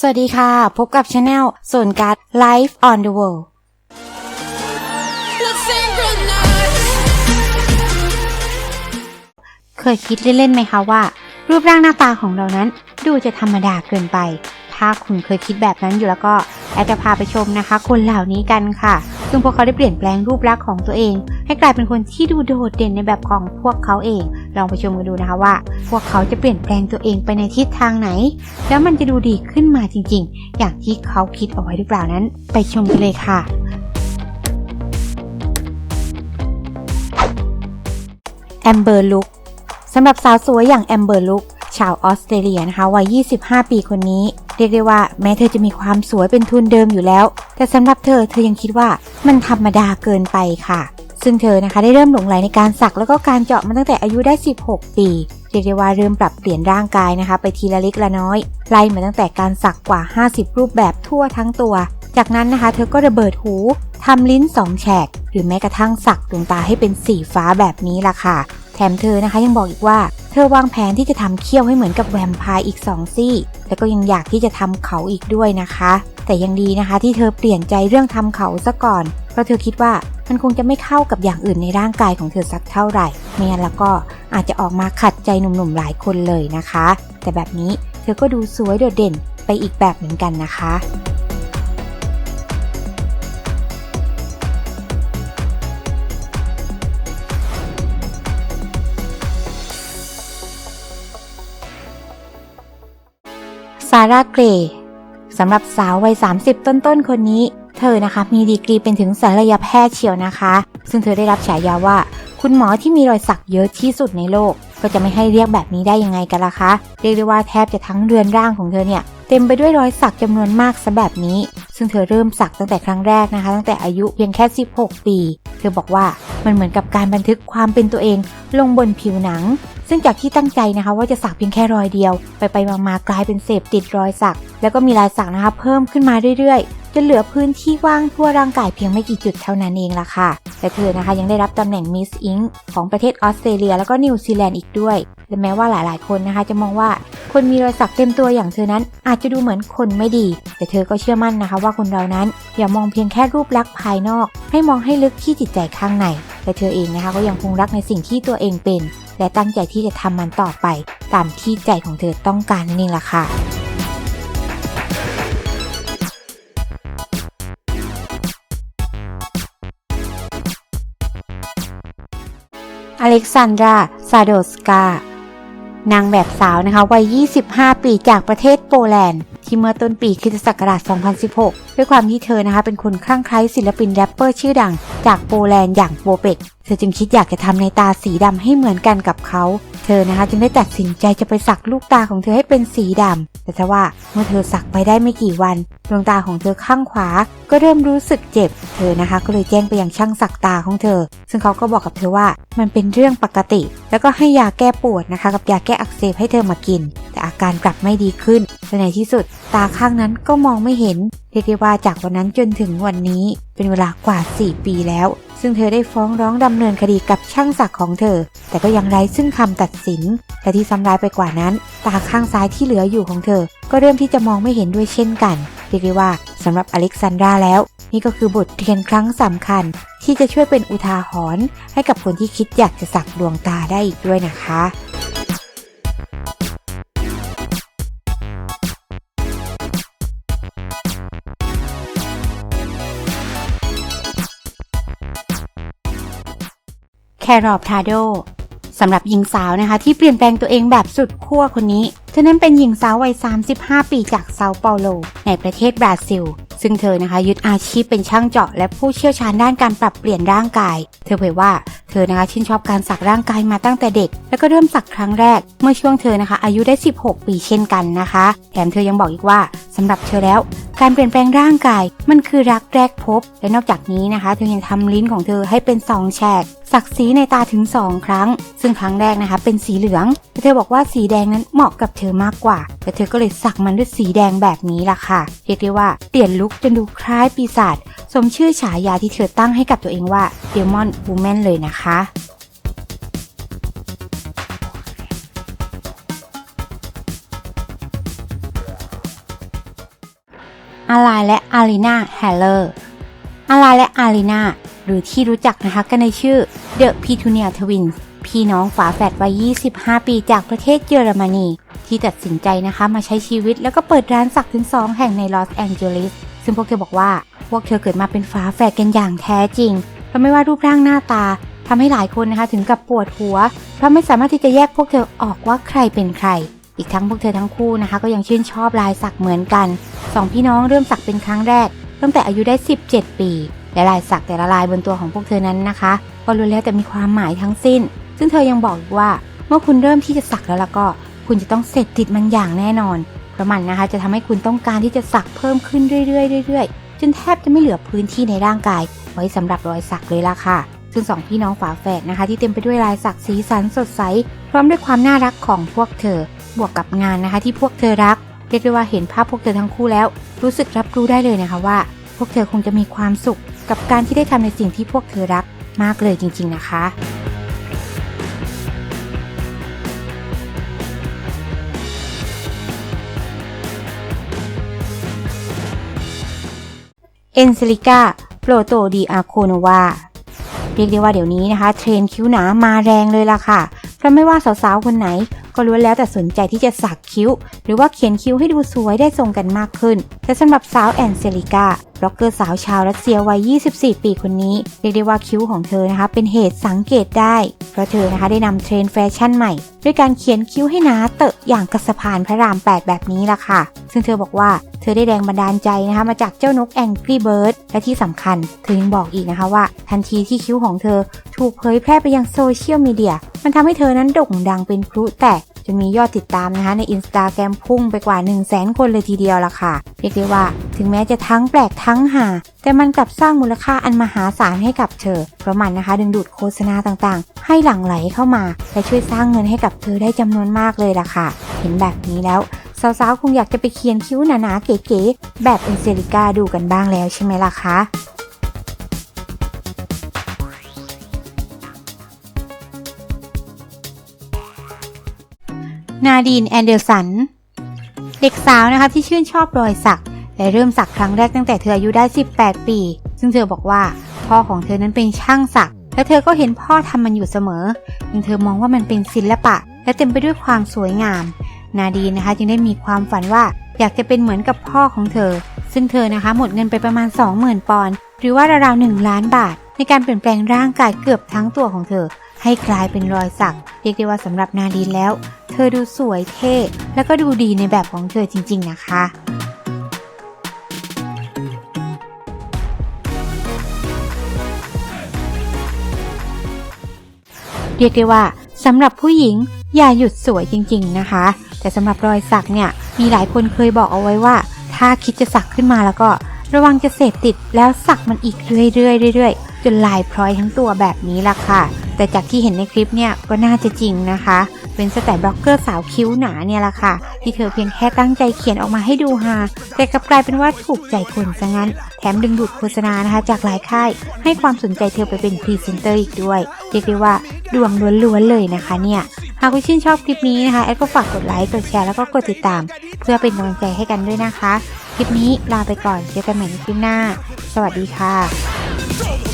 สวัสดีค่ะ พบกับช anel ส่วนการ Life on the World เคยคิดเล่นๆไหมคะว่า รูปร่างหน้าตาของเรานั้นดูจะธรรมดาเกินไป ถ้าคุณเคยคิดแบบนั้นอยู่แล้วก็แอดจะพาไปชมนะคะ คนเหล่านี้กันค่ะ ซึ่งพวกเขาได้เปลี่ยนแปลงรูปลักษณ์ของตัวเอง ให้กลายเป็นคนที่ดูโดดเด่นในแบบของพวกเขาเอง ลองไปชมกันดูนะคะว่า พวกเขาจะเปลี่ยนแปลงตัวเองไปในทิศทางไหน แล้วมันจะดูดีขึ้นมาจริง ๆ อย่างที่เขาคิดเอาไว้หรือเปล่านั้น ไปชมกันเลยค่ะแอมเบอร์ลุกสำหรับสาวสวยอย่างแอมเบอร์ลุกชาวออสเตรเลียนะคะวัย 25 ปีคนนี้ เรียกได้ว่าแม้เธอจะมีความสวยเป็นทุนเดิมอยู่แล้ว แต่สำหรับเธอเธอยังคิดว่ามันธรรมดาเกินไปค่ะ ซึ่งเธอนะคะได้เริ่มหลงไหลในการสักแล้วก็การเจาะมาตั้งแต่อายุได้ 16 ปีเรียกได้ว่าเริ่มปรับเปลี่ยนร่างกายนะคะ ไปทีละเล็กละน้อยไล่มาตั้งแต่การสักกว่า 50 รูปแบบทั่วทั้งตัว จากนั้นนะคะ เธอก็ระเบิดหูทำลิ้นสองแฉก หรือแม้กระทั่งสักดวงตาให้เป็นสีฟ้าแบบนี้ล่ะค่ะ แถมเธอนะคะยังบอกอีกว่า เธอวางแผนที่จะทำเขี้ยวให้เหมือนกับแวมไพร์อีกสองซี่ แล้วก็ยังอยากที่จะทำเขาอีกด้วยนะคะ แต่ยังดีนะคะที่เธอเปลี่ยนใจเรื่องทำเขาซะก่อน เพราะเธอคิดว่ามันคงจะไม่เข้ากับอย่างอื่นในร่างกายของเธอสักเท่าไหร่ไม่งั้นแล้วก็อาจจะออกมาขัดใจหนุ่มๆหลายคนเลยนะคะ แต่แบบนี้เธอก็ดูสวยโดดเด่นไปอีกแบบเหมือนกันนะคะซาร่าเกรสำหรับสาววัย 30 ต้นๆ คนนี้ ธอนะคะ มีดีกรีเป็นถึงศัลยแพทย์เชียวนะคะ ซึ่งเธอได้รับฉายาว่า คุณหมอที่มีรอยสักเยอะที่สุดในโลก ก็จะไม่ให้เรียกแบบนี้ได้ยังไงกันล่ะคะ เรียกได้ว่าแทบจะทั้งเรือนร่างของเธอเนี่ยเต็มไปด้วยรอยสักจำนวนมากซะแบบนี้ ซึ่งเธอเริ่มสักตั้งแต่ครั้งแรกนะคะ ตั้งแต่อายุเพียงแค่ 16 ปี เธอบอกว่ามันเหมือนกับการบันทึกความเป็นตัวเองลงบนผิวหนัง ซึ่งจากที่ตั้งใจนะคะ ว่าจะสักเพียงแค่รอยเดียว ไปไปมามากลายเป็นเสพติดรอยสัก แล้วก็มีลายสักนะคะเพิ่มขึ้นมาเรื่อยๆจนเหลือพื้นที่ว่างทั่วร่างกายเพียงไม่กี่จุดเท่านั้นเองล่ะค่ะ แต่เธอนะคะยังได้รับตำแหน่งมิสอิงของประเทศออสเตรเลีย แล้วก็นิวซีแลนด์อีกด้วยและแม้ว่าหลายๆ คนนะคะจะมองว่าคนมีรอยสักเต็มตัวอย่างเธอนั้น อาจจะดูเหมือนคนไม่ดี แต่เธอก็เชื่อมั่นนะคะว่าคนเรานั้นอย่ามองเพียงแค่รูปลักษณ์ภายนอก ให้มองให้ลึกที่จิตใจข้างในและเธอเองนะคะก็ยังคงรักในสิ่งที่ตัวเองเป็น และตั้งใจที่จะทำมันต่อไป ตามที่ใจของเธอต้องการนั่นเองล่ะค่ะอเล็กซานดราซาโดสกา นางแบบสาวนะคะวัย 25 ปีจากประเทศโปแลนด์ ที่เมื่อต้นปีคริสตศักราช 2016 ด้วยความที่เธอนะคะเป็นคนคลั่งไคล้ศิลปินแรปเปอร์ชื่อดัง จากโปแลนด์อย่างโปเปกเธอจึงคิดอยากจะทำในตาสีดำให้เหมือนกันกับเขา เธอนะคะจึงได้ตัดสินใจจะไปสักลูกตาของเธอให้เป็นสีดำแต่ทว่าเมื่อเธอสักไปได้ไม่กี่วัน ดวงตาของเธอข้างขวา ก็เริ่มรู้สึกเจ็บ เธอนะคะก็เลยแจ้งไปยังช่างสักตาของเธอ ซึ่งเขาก็บอกกับเธอว่า มันเป็นเรื่องปกติ แล้วก็ให้ยาแก้ปวดนะคะ กับยาแก้อักเสบให้เธอมากิน แต่อาการกลับไม่ดีขึ้นและในที่สุด ตาข้างนั้นก็มองไม่เห็นเรียกได้ว่าจากวันนั้นจนถึงวันนี้ เป็นเวลากว่า 4 ปีแล้ว ซึ่งเธอได้ฟ้องร้องดำเนินคดีกับช่างสักดิ์ของเธอ แต่ก็ยังไร้ซึ่งคำตัดสินและที่ซ้ำร้ายไปกว่านั้น ตาข้างซ้ายที่เหลืออยู่ของเธอ ก็เริ่มที่จะมองไม่เห็นด้วยเช่นกัน เรียกได้ว่าสำหรับอเล็กซานดราแล้ว นี่ก็คือบทเรียนครั้งสำคัญ ที่จะช่วยเป็นอุทาหรณ์ให้กับคนที่คิดอยากจะสักดวงตาได้อีกด้วยนะคะแครอบทาโด สำหรับหญิงสาวนะคะ ที่เปลี่ยนแปลงตัวเองแบบสุดขั้วคนนี้ เธอนั้นเป็นหญิงสาววัย 35 ปีจากเซาเปาโล ในประเทศบราซิล ซึ่งเธอนะคะยึดอาชีพเป็นช่างเจาะและผู้เชี่ยวชาญด้านการปรับเปลี่ยนร่างกาย เธอเผยว่าเธอนะคะชื่นชอบการสักร่างกายมาตั้งแต่เด็ก แล้วก็เริ่มสักครั้งแรก เมื่อช่วงเธอนะคะ อายุได้ 16 ปีเช่นกันนะคะ แถมเธอยังบอกอีกว่าสำหรับเธอแล้ว การเปลี่ยนแปลงร่างกาย มันคือรักแรกพบ และนอกจากนี้นะคะ เธอยังทำลิ้นของเธอให้เป็นสองแฉกสักสีในตาถึง 2 ครั้ง ซึ่งครั้งแรกนะคะ เป็นสีเหลืองแต่เธอบอกว่าสีแดงนั้นเหมาะกับเธอมากกว่า แต่เธอก็เลยสักมันด้วยสีแดงแบบนี้ล่ะค่ะ เรียกได้ว่าเปลี่ยนลุคจนดูคล้ายปีศาจสมชื่อฉายาที่เธอตั้งให้กับตัวเองว่า Demon Woman เลยนะคะอาลายและอารีนาแฮลเลอร์อาลายและอารีนาหรือที่รู้จักนะคะกันในชื่อ The Petunia Twins พี่น้องฝาแฝดวัย 25 ปีจากประเทศเยอรมนี ที่ตัดสินใจนะคะมาใช้ชีวิตแล้วก็เปิดร้านสักถึง 2 แห่งในลอสแองเจลิส ซึ่งพวกเธอบอกว่าพวกเธอเกิดมาเป็นฝาแฝดกันอย่างแท้จริงเพราะไม่ว่ารูปร่างหน้าตาทำให้หลายคนนะคะถึงกับปวดหัว เพราะไม่สามารถที่จะแยกพวกเธอออกว่าใครเป็นใคร อีกทั้งพวกเธอทั้งคู่นะคะ ก็ยังชื่นชอบลายสักเหมือนกันสองพี่น้องเริ่มสักเป็นครั้งแรก ตั้งแต่อายุได้ 17 ปีและลายสักแต่ละลายบนตัวของพวกเธอนั้นนะคะก็รู้แล้วแต่มีความหมายทั้งสิ้น ซึ่งเธอยังบอกอีกว่า เมื่อคุณเริ่มที่จะสักแล้วแล้วก็ คุณจะต้องเสร็จติดมันอย่างแน่นอน เพราะมันนะคะจะทำให้คุณต้องการที่จะสักเพิ่มขึ้นเรื่อยๆเรื่อยๆจนแทบจะไม่เหลือพื้นที่ในร่างกาย ไว้สำหรับรอยสักเลยล่ะค่ะ ซึ่งสองพี่น้องฝาแฝดนะคะ ที่เต็มไปด้วยลายสักสีสันสดใส พร้อมด้วยความน่ารักของพวกเธอ บวกกับงานนะคะ ที่พวกเธอรักเรียกได้ว่าเห็นภาพพวกเธอทั้งคู่แล้ว รู้สึกรับรู้ได้เลยนะคะว่า พวกเธอคงจะมีความสุข กับการที่ได้ทำในสิ่งที่พวกเธอรักมากเลยจริง ๆนะคะ เอนซิลิกาโปรโตดีอาโคโนวาเรียกได้ว่าเดี๋ยวนี้นะคะ เทรนคิ้วหนามาแรงเลยล่ะค่ะ เพราะไม่ว่าสาวๆ คนไหน ก็ล้วนแล้วแต่สนใจที่จะสักคิ้ว หรือว่าเขียนคิ้วให้ดูสวยได้ทรงกันมากขึ้น แต่สำหรับสาวแอนเซลิกาบล็อกเกอร์สาวชาวรัสเซียวัย 24 ปีคนนี้ เรียกได้ว่าคิ้วของเธอนะคะ เป็นเหตุสังเกตได้ เพราะเธอนะคะได้นำเทรนแฟชั่นใหม่ ด้วยการเขียนคิ้วให้หนาเตอะอย่างกระสพานพระราม 8 แบบนี้ล่ะค่ะ ซึ่งเธอบอกว่า เธอได้แรงบันดาลใจนะคะมาจากเจ้านกแองกี้เบิร์ดและที่สำคัญเธอยังบอกอีกนะคะว่า ทันทีที่คิ้วของเธอถูกเผยแพร่ไปยังโซเชียลมีเดียมันทำให้เธอนั้นโด่งดังเป็นพลุแตกจนมียอดติดตามนะคะในอินสตาแกรมพุ่งไปกว่า 1 0 0 0 0แสนคนเลยทีเดียวล่ะค่ะเรียกได้ว่า ถึงแม้จะทั้งแปลกทั้งหา แต่มันกลับสร้างมูลค่าอันมหาศาลให้กับเธอ เพราะมันนะคะ ดึงดูดโฆษณาต่างๆ ให้หลั่งไหลเข้ามา และช่วยสร้างเงินให้กับเธอได้จำนวนมากเลยล่ะค่ะ เห็นแบบนี้แล้ว สาวๆ คงอยากจะไปเขียนคิ้วหนาๆ เก๋ๆ แบบเอนเซลิกาดูกันบ้างแล้วใช่ไหมล่ะคะนาดีนแอนเดอร์สัน เด็กสาวนะคะที่ชื่นชอบรอยสัก และเริ่มสักครั้งแรกตั้งแต่เธออายุได้ 18 ปี ซึ่งเธอบอกว่าพ่อของเธอนั้นเป็นช่างสัก และเธอก็เห็นพ่อทำมันอยู่เสมอยังเธอมองว่ามันเป็นศิลปะ และเต็มไปด้วยความสวยงาม นาดีนนะคะ จึงได้มีความฝันว่าอยากจะเป็นเหมือนกับพ่อของเธอ ซึ่งเธอนะคะหมดเงินไปประมาณ 20,000 ปอนด์หรือว่าราวๆ1ล้านบาท ในการเปลี่ยนแปลงร่างกายเกือบทั้งตัวของเธอ ให้กลายเป็นรอยสักเรียกได้ว่าสำหรับนาดีนแล้ว เธอดูสวยเท่แล้วก็ดูดีในแบบของเธอจริง ๆ นะคะเรียกได้ว่าสำหรับผู้หญิง อย่าหยุดสวยจริงๆนะคะ แต่สำหรับรอยสักเนี่ยมีหลายคนเคยบอกเอาไว้ว่า ถ้าคิดจะสักขึ้นมาแล้วก็ระวังจะเสพติดแล้วสักมันอีกเรื่อยๆเรื่อยๆจนลายพร้อยทั้งตัวแบบนี้ล่ะค่ะ แต่จากที่เห็นในคลิปเนี่ยก็น่าจะจริงนะคะ เป็นสแต่บล็อกเกอร์สาวคิ้วหนาเนี่ยล่ะค่ะ ที่เธอเพียงแค่ตั้งใจเขียนออกมาให้ดูฮาแต่กลับกลายเป็นว่าถูกใจคนซะงั้น แถมดึงดูดโฆษณานะคะ จากหลายค่าย ให้ความสนใจเธอไปเป็นพรีเซนเตอร์อีกด้วย เรียกได้ว่าดวงล้วนๆเลยนะคะเนี่ยากคุณชื่นชอบคลิปนี้นะคะแอดก็ฝากกดไลค์กดแชร์แล้วก็กดติดตาม เพื่อเป็นกำลังใจให้กันด้วยนะคะ คลิปนี้ลาไปก่อนเจอกันใหม่ในคลิปหน้า สวัสดีค่ะ